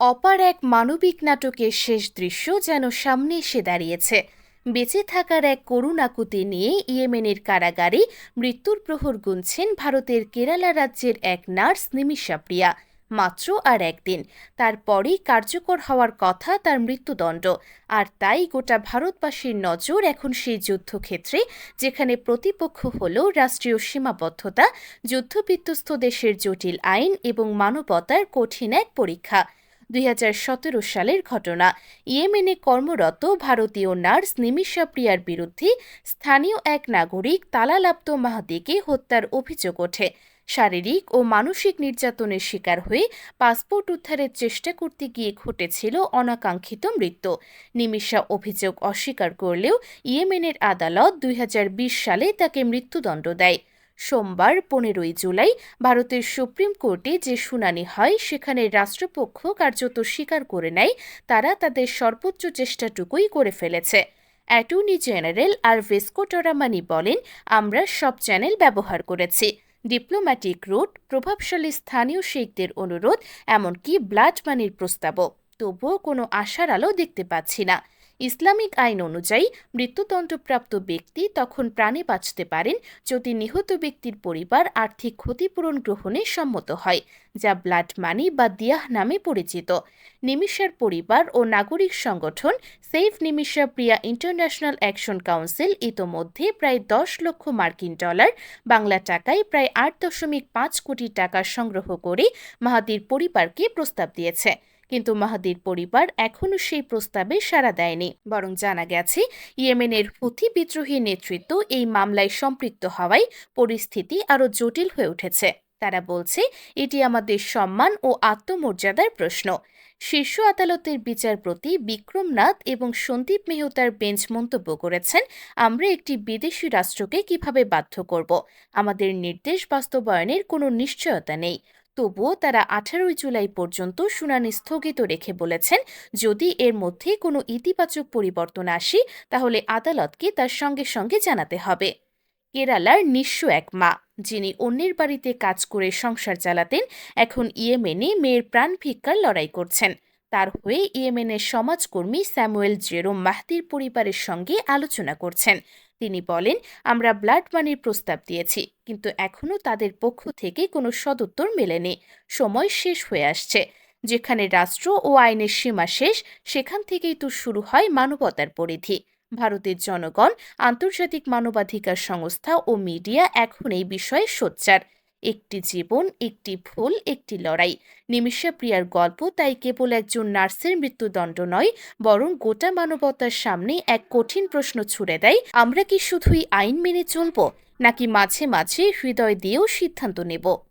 অপার এক মানবিক নাটকের শেষ দৃশ্য যেন সামনে এসে দাঁড়িয়েছে। বেঁচে থাকার এক করুণাকুতি নিয়ে ইয়েমেনের কারাগারে মৃত্যুর প্রহর গুনছেন ভারতের কেরালা রাজ্যের এক নার্স নিমিষা প্রিয়া। মাত্র আর একদিন। তারপরেই কার্যকর হওয়ার কথা তার মৃত্যুদণ্ড। আর তাই গোটা ভারতবাসীর নজর এখন সেই যুদ্ধক্ষেত্রে, যেখানে প্রতিপক্ষ হল রাষ্ট্রীয় সীমাবদ্ধতা, যুদ্ধবিধ্বস্ত দেশের জটিল আইন এবং মানবতার কঠিন এক পরীক্ষা। দুই হাজার সতেরো সালের ঘটনা। ইয়েমেনে কর্মরত ভারতীয় নার্স নিমিষা প্রিয়ার বিরুদ্ধে স্থানীয় এক নাগরিক তালালাপ্ত মাহাদিকে হত্যার অভিযোগ ওঠে। শারীরিক ও মানসিক নির্যাতনের শিকার হয়ে পাসপোর্ট উদ্ধারের চেষ্টা করতে গিয়ে ঘটেছিল অনাকাঙ্ক্ষিত মৃত্যু। নিমিষা অভিযোগ অস্বীকার করলেও ইয়েমেনের আদালত দুই হাজার বিশ সালে তাকে মৃত্যুদণ্ড দেয়। সোমবার পনেরোই জুলাই ভারতের সুপ্রিম কোর্টে যে শুনানি হয়, সেখানে রাষ্ট্রপক্ষ কার্যত স্বীকার করে নেয়, তারা তাদের সর্বোচ্চ চেষ্টাটুকুই করে ফেলেছে। অ্যাটর্নি জেনারেল আর ভেস্কোটরামানি বলেন, আমরা সব চ্যানেল ব্যবহার করেছি। ডিপ্লোম্যাটিক রুট, প্রভাবশালী স্থানীয় শেখদের অনুরোধ, এমনকি ব্লাড মানির প্রস্তাবও। তবুও কোনো আশার আলো দেখতে পাচ্ছি না। ইসলামিক আইন অনুযায়ী মৃত্যুদণ্ডপ্রাপ্ত ব্যক্তি তখন প্রাণে বাঁচতে পারেন যদি নিহত ব্যক্তির পরিবার আর্থিক ক্ষতিপূরণ গ্রহণে সম্মত হয়, যা ব্লাড মানি বা দিয়াহ নামে পরিচিত। নিমিষার পরিবার ও নাগরিক সংগঠন save Nimisha Priya international action council ইতোমধ্যে প্রায় দশ লক্ষ মার্কিন ডলার, বাংলা টাকায় প্রায় আট দশমিক পাঁচ কোটি টাকা সংগ্রহ করে মাহাদির পরিবারকে প্রস্তাব দিয়েছে। কিন্তু মাহাদির পরিবার এখনও সেই প্রস্তাবে সাড়া দেয়নি। বরং জানা গেছে, ইয়েমেনের হুথি বিদ্রোহী নেতৃত্ব এই মামলায় সম্পৃক্ত হওয়ায় পরিস্থিতি আরও জটিল হয়ে উঠেছে। তারা বলছে, এটি আমাদের সম্মান ও আত্মমর্যাদার প্রশ্ন। শীর্ষ আদালতের বিচারপতি বিক্রমনাথ এবং সন্দীপ মেহতার বেঞ্চ মন্তব্য করেছেন, আমরা একটি বিদেশি রাষ্ট্রকে কীভাবে বাধ্য করব? আমাদের নির্দেশ বাস্তবায়নের কোনো নিশ্চয়তা নেই। তবুও তারা আঠারোই জুলাই পর্যন্ত শুনানি স্থগিত রেখে বলেছেন, যদি এর মধ্যে কোনো ইতিবাচক পরিবর্তন আসে, তাহলে আদালতকে তার সঙ্গে সঙ্গে জানাতে হবে। কেরালার নিঃস্ব এক মা, যিনি অন্যের বাড়িতে কাজ করে সংসার চালাতেন, এখন ইয়েমেনে মেয়ের প্রাণ ভিক্ষার লড়াই করছেন। তার হয়ে ইয়েমেনের সমাজকর্মী স্যামুয়েল জেরোম মাহদির পরিবারের সঙ্গে আলোচনা করছেন। তিনি বলেন, আমরা ব্লাড মানির প্রস্তাব দিয়েছি, কিন্তু এখনও তাদের পক্ষ থেকে কোনো সদুত্তর মেলেনি। সময় শেষ হয়ে আসছে। যেখানে রাষ্ট্র ও আইনের সীমা শেষ, সেখান থেকেই তো শুরু হয় মানবতার পরিধি। ভারতের জনগণ, আন্তর্জাতিক মানবাধিকার সংস্থা ও মিডিয়া এখন এই বিষয়ে সোচ্চার। একটি জীবন, একটি ভুল, একটি লড়াই। নিমিষা প্রিয়ার গল্প তাই কেবল একজন নার্সের মৃত্যুদণ্ড নয়, বরং গোটা মানবতার সামনে এক কঠিন প্রশ্ন ছুড়ে দেয়, আমরা কি শুধুই আইন মেনে চলব, নাকি মাঝে মাঝে হৃদয় দিয়েও সিদ্ধান্ত নেব?